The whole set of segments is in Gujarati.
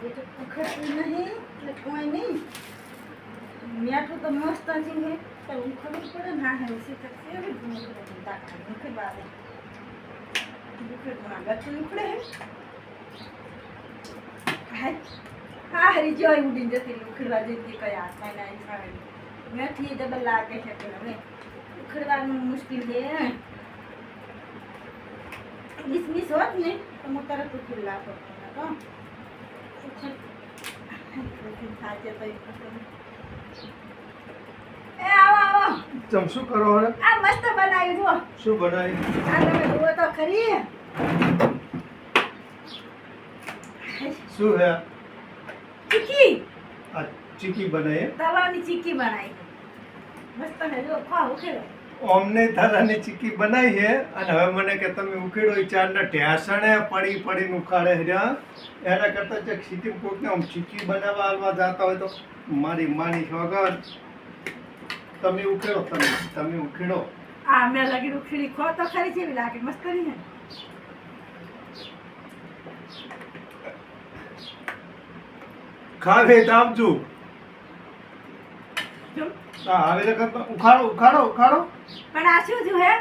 બેટું ઉખડતું નહીં, એટલે કોઈ નહીં. મીઠું તો મસ્ત જ છે પણ ઉખડવું પડે ને હા હા ઉસી તો કેવી જ ઉખડે દાખલ ઉખડવા દે ઉખડવા ગતું ઉખડે હે. હા હરી જોઈ ઉડીને જતી ઉખડવા જતી કઈ હાથમાં ના ખાવે મેથી ડબલ લાગે છે, પણ હવે મુશ્કેલ છે તો હું તરત ઉખડી લાગો તો. ચમ શું કરો હવે? આ મસ્ત બનાવ્યું જુઓ. શું બનાવ્યું? આ તમે જુઓ તો ખરી. શું હે? ચીકી. આ ચીકી બનાવી તવાની ચીકી બનાવી. મસ્ત હે જો ખાવ ઉખેડો. અમને તારાની ચીકી બનાવી છે અને હવે મને કે તમે ઉકેડો એ ચારના ઢેસણે પડી પડીને ઉખાડે રહ્યા એના કરતાં જે સિટી કોકને આમ ચીકી બનાવવા હાલવા જતા હોય તો મારી માની વગર તમે ઉકેડો તમે તમે ઉકેડો આ મેં લાગી ઉખેડી ખો તો ખરી જેવી લાગે? મસ્ત કરી હે. ખાવે તો આપજો જો. કરતા ઉખાડો ઉખાડો ઉખાડો. પણ આ શું થયું હે?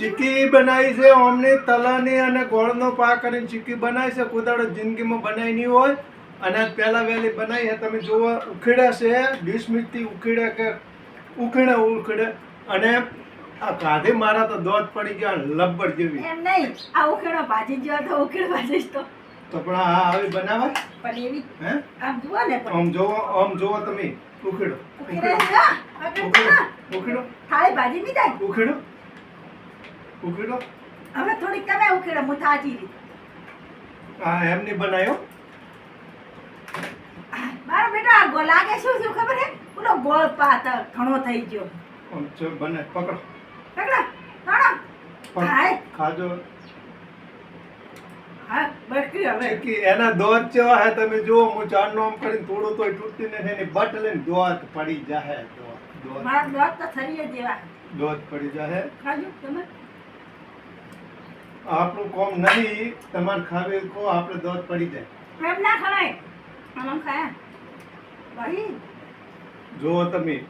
ચીકી બનાવી છે ઓમની તલાની અને ગોળનો પાક કરીને ચીકી બનાવી છે કોઈ જિંદગીમાં બનાવી નહીં હોય. અને પહેલા વહેલી બનાવી છે તમે જુઓ ઉખેડ્યા છે વીસ મિનિટથી ઉખેડ્યા કે ઉખેડે ઉખેડે. અને આ કાઢે મારા તો દોધ પડી ગયા લબ્બર જેવી. એમ નહીં આ ઉખેડો ભાજી જ તો ઉખેડ ભાજી તો. તો પણ આવી બનાવાય પણ એવી હે? આમ જુઓ ને પણ. આમ જોવો આમ જોવો તમે. ઉખેડો. ઉખેડે ઉખેડો. હા? થાળી ભાજી નહીં જાય ઉખેડો. ઉખેડો. હવે થોડીક તમે ઉખેડો હું થાજી રહી આ એમની બનાવ્યો મારો બેટા આ ગોળ લાગે શું શું ખબર હે ઓલો ગોળ પાત ઘણો થઈ ગયો. બને પકડો. પકડો પણ ખાજો. હા એના દોત જેવા હે તમે જુઓ હું ચારનો આમ કરીને થોડું તો એની બટ લઈને દોત પડી જાહે દોત દોત. તો જેવા દોત પડી જાહે. ખાજો તમે? આપણું કોમ નહીં તમારે ખાવે કો આપણે દોત પડી જાય. એમ ના ખવાય? આમ ખાયા. ભાઈ. જુઓ તમે